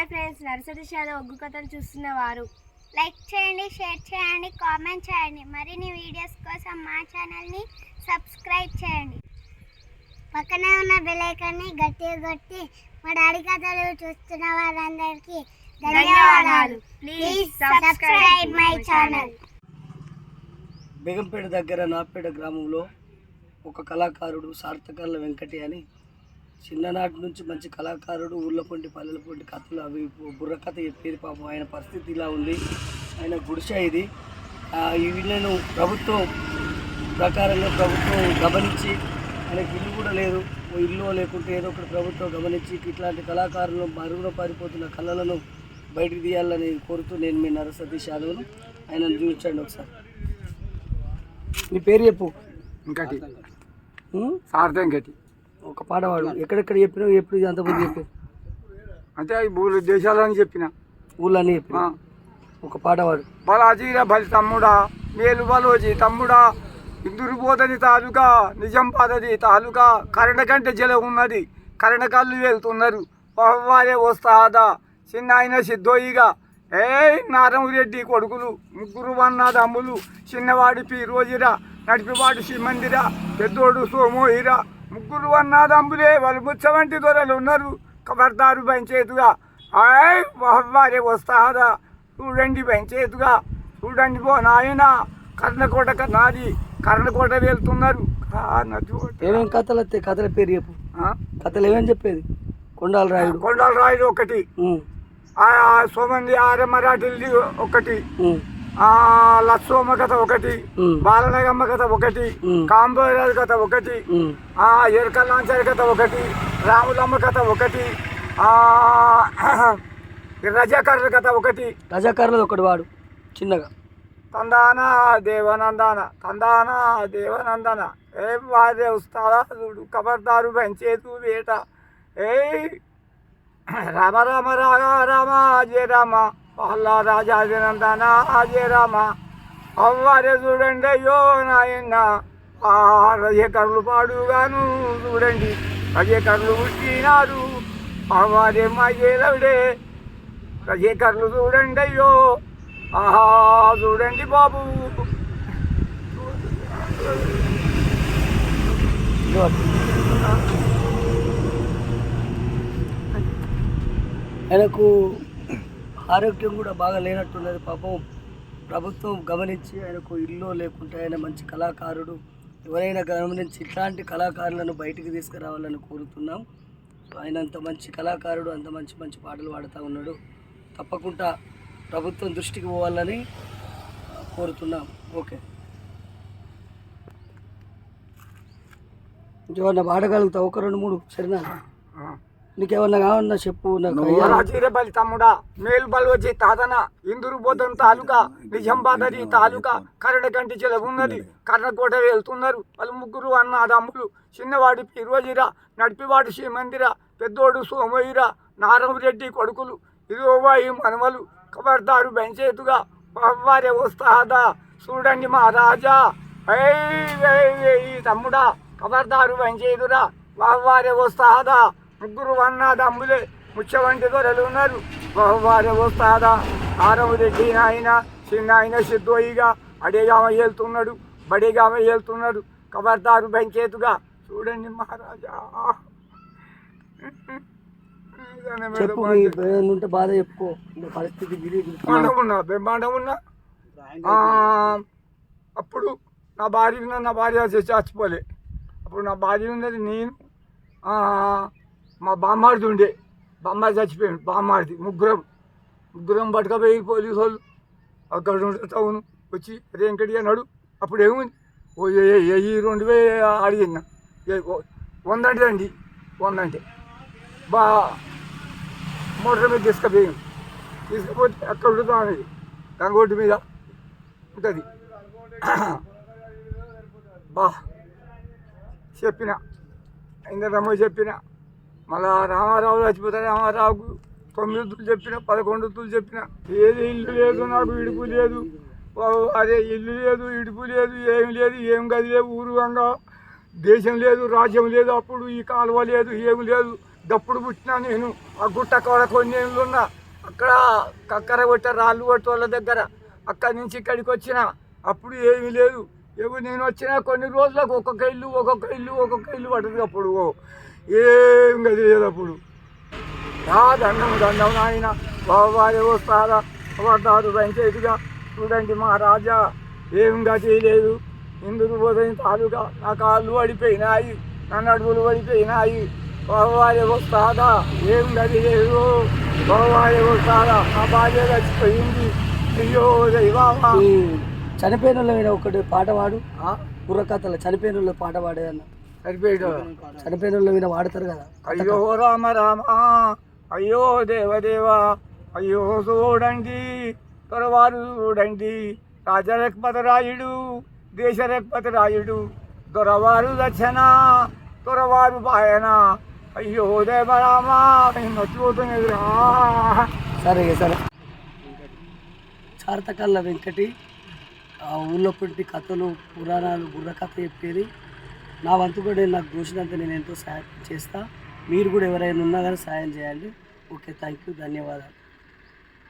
Hi friends nursery షాలో ఒగ్గు కథలు చూస్తున్న వారు. లైక్ చేయండి షేర్ చేయండి కామెంట్ చేయండి. మరిన్ని వీడియోస్ కోసం మా ఛానల్ని సబ్స్క్రైబ్ చేయండి. పక్కనే ఉన్న బెల్ ఐకాన్ని గట్టిగా కొట్టి మా డాడీ కథలు చూస్తున్న వారందరికీ ధన్యవాదాలు. Please subscribe my channel Begumpet దగ్గర నాపేట గ్రామంలో ఒక కళాకారుడు సార్థకర్ల వెంకటి అని చిన్ననాటి నుంచి మంచి కళాకారుడు ఊళ్ళ పొంటి పల్లెల పొంటి కథలు అవి బుర్ర కథ చెప్పేది పాపం. ఆయన పరిస్థితి ఇలా ఉంది. ఆయన గుడిసె ఇది. ఆ, ఈ వీళ్ళను ప్రభుత్వం ప్రకారంగా ప్రభుత్వం గమనించి ఆయనకి ఇల్లు కూడా లేదు. ఓ ఇల్లు లేకుంటే ఏదో ఒకటి ప్రభుత్వం గమనించి ఇట్లాంటి కళాకారులను మరుగున పారిపోతున్న కళలను బయటికి తీయాలని కోరుతూ నేను మీ నర సతీష్ యాదవ్ను ఆయనను చూపించండి ఒకసారి. నీ పేరు చెప్పు. ఇంకటి ఉం? సార్థం ఇంకటి ఒక పాట పాడు ఎక్కడెక్కడ చెప్పినావు ఎప్పుడు ఇది అంతమంది చెప్పి. అంటే మూడు దేశాలని చెప్పిన. ఊళ్ళని చెప్పి ఆ. ఒక పాట పాడు బలాజీర బలి తమ్ముడా మేలు బలోజీ తమ్ముడా ఇందురు పోతది తాలూకా నిజం పాదది తాలూకా కరెంట కంటే జల ఉన్నది కరెంట కళ్ళు వెళ్తున్నారు వారే వస్తాదా చిన్న ఆయన సిద్ధోయిగా. ఏ నారాయణరెడ్డి కొడుకులు ముగ్గురు వన్నాదమ్ములు చిన్నవాడి పి రోజురా నడిపివాడు శ్రీమందిరా పెద్దోడు సోమోయిరా. ముగ్గురు వన్నాదమ్ములే వాళ్ళు ముచ్చవంటి దొరలు ఉన్నారు. కబర్దారు పంచేతుగా ఆయ్ వారే వస్తాదా? చూడండి పంచేతుగా చూడండి పో నాయన. కర్ణకోట నాది. కర్ణకోట వెళ్తున్నారు. ఏమేం కథలు వస్తాయి? కథల పేరు చెప్పు? కథలు ఏమేం చెప్పేది? కొండాల రాయుడు. కొండల రాయుడు ఒకటి. సోమంది ఆర్య మరాఠీది ఒకటి. లక్సోమ కథ ఒకటి బాలనగమ్మ కథ ఒకటి. కాంబోరాజు కథ ఒకటి ఆ ఎరకల్లాంచారి కథ ఒకటి రాములమ్మ కథ ఒకటి ఆ రజాకర్ర కథ ఒకటి. రజాకారులది ఒకటి వాడు చిన్నగా. తందాన దేవనందన తందాన దేవనందన ఏ వారే వస్తారా చూడు కబర్దారు పెంచేతు వేట ఏ రామ రామ రామ రామ అజయ రామ. పల్లా రాజా నందన అజయ రామ. అవ్వారే చూడండి అయ్యో నాయన్న ఆ రజకర్లు పాడుగాను చూడండి రజకర్లు పుట్టినారు అవ్వారే మాజేలవిడే రజకర్లు చూడండి అయ్యో. ఆహా చూడండి బాబు. ఇదిగో ఆయనకు ఆరోగ్యం కూడా బాగా లేనట్టున్నది. పాపం ప్రభుత్వం గమనించి ఆయనకు ఇల్లు లేకుంటే ఆయన మంచి కళాకారుడు. ఎవరైనా గమనించి ఇట్లాంటి కళాకారులను బయటికి తీసుకురావాలని కోరుతున్నాం. ఆయన అంత మంచి కళాకారుడు అంత మంచి మంచి పాటలు పాడుతూ ఉన్నాడు. తప్పకుండా ప్రభుత్వం దృష్టికి పోవాలని కోరుతున్నాం. ఓకే. ఇంకేమన్నా పాడగలుగుతావు ఒక రెండు మూడు సరేనా? నీకేమన్నా కావన్నా చెప్పు నాకు అయ్యా. చీర బలి తమ్ముడా మేలు బల్వచి తాతన ఇందురు బోధం తాలూకా నిజామాబాద్ తాలూకా కరణ కంటి చెలవున్నది కర్ణకోట వెళ్తున్నారు వాళ్ళు ముగ్గురు అన్నదమ్ములు చిన్నవాడి పిరోజిరా నడిపివాడు శ్రీమందిరా పెద్దోడు సోమయ్యరా నారాయణరెడ్డి కొడుకులు ఇదిగోవా ఈ మనవలు కబర్దారు బెంచేతుగా వారే వస్తాదా చూడండి మా రాజా. తమ్ముడా కబర్దారు బెంచేదురా వారే వస్తాదా ముగ్గురు వన్నాడు అమ్ములే ముచ్చవంటి దొరలు ఉన్నారు వారు వస్తాదా? ఆరవ రెడ్డి నాయన చిన్నాయన సిద్ధోయిగా అడేగామ వెళ్తున్నాడు బడేగామ వెళ్తున్నాడు కబర్దారు బెంచేతుగా చూడండి మహారాజా. చెప్పు బాధ చెప్పుకో. పరిస్థితి ఉన్నా బ్రహ్మాండం ఉన్నా? అప్పుడు నా భార్య నా భార్య చచ్చిపోలే. అప్పుడు నా భార్య ఉన్నది నేను. మా బామ్మాడిది ఉండే. బామ్మాడి చచ్చిపోయాడు. బామ్మాడిది ముగ్గురం ముగ్గురం పట్టుకపోయి పోలీసు వాళ్ళు అక్కడ ఉంటే టౌన్ వచ్చి రేంకటి అన్నాడు. అప్పుడు ఏముంది? ఓ ఏ- ఈ రెండు వే అడిగిన వందంటే అండి. వందంటే. బా మోటార్ మీద తీసుకుపోయాం తీసుకుపోతే అక్కడ ఉంటుంది అనేది గంగోటి మీద ఉంటుంది. బా చెప్పిన. ఇంద్రమ్మ చెప్పిన. మళ్ళా రామారావు చచ్చిపోతాడు. రామారావుకు తొమ్మిది తులు చెప్పిన పదకొండు తులు చెప్పిన. ఏది ఇల్లు లేదు నాకు ఇడుపు లేదు. అదే ఇల్లు లేదు ఇడుపు లేదు ఏం లేదు ఏం గది లేదు ఊరు వంగ దేశం లేదు రాజ్యం లేదు అప్పుడు ఈ కాలువ లేదు ఏమి లేదు. దప్పుడు పుట్టినా నేను ఆ గుట్ట కాడ కొన్ని ఉన్నా అక్కడ కక్కర కొట్ట రాళ్ళు కొట్ట వాళ్ళ దగ్గర అక్కడి నుంచి ఇక్కడికి వచ్చిన అప్పుడు ఏమీ లేదు. ఏమో నేను వచ్చిన కొన్ని రోజులకు ఒక్కొక్క ఇల్లు ఒక్కొక్క ఇల్లు ఒక్కొక్క ఇల్లు పడుతుంది అప్పుడు. ఏం గది లేదు అప్పుడు. దండం దండం నాయన బాబాయ్ వస్తారా పడ్డారు పంచాయతీగా చూడండి మా రాజా ఏం గతి లేదు. ఇందుకు పోతుంది తాలూకా నా కాళ్ళు పడిపోయినాయి నా నడుములు పడిపోయినాయి. బాబాయ్ వస్తాదా ఏం గతి లేదు. బాబాయ్ వస్తాదా నా భార్య చచ్చిపోయింది. అయ్యో దైవామా చనిపోయిన ఒకటి పాట పాడు. బుర్రకథలు చనిపోయిన వాళ్ళ పాట పాడేదన్న సరిపోయాడు చనిపోయిన వాళ్ళ మీద వాడతారు కదా. అయ్యో రామ రామ అయ్యో దేవదేవా అయ్యో చూడండి దొరవారు చూడండి రాజరక్పతరాయుడు దేశరక్పతరాయుడు దొరవారు దక్షణ దొరవారు బాయన. అయ్యో దేవరామ మర్చిపోతున్నదిరా సరే సరే. చారతకల్ల వెంకటి ఆ ఊళ్ళో పుట్టి కథలు పురాణాలు బుర్రకథ చెప్పేది నా వంతు కూడా నేను నాకు చూసినంత నేను ఎంతో సహాయం చేస్తా. మీరు కూడా ఎవరైనా ఉన్నా కానీ సహాయం చేయండి. ఓకే థ్యాంక్ యూ ధన్యవాదాలు.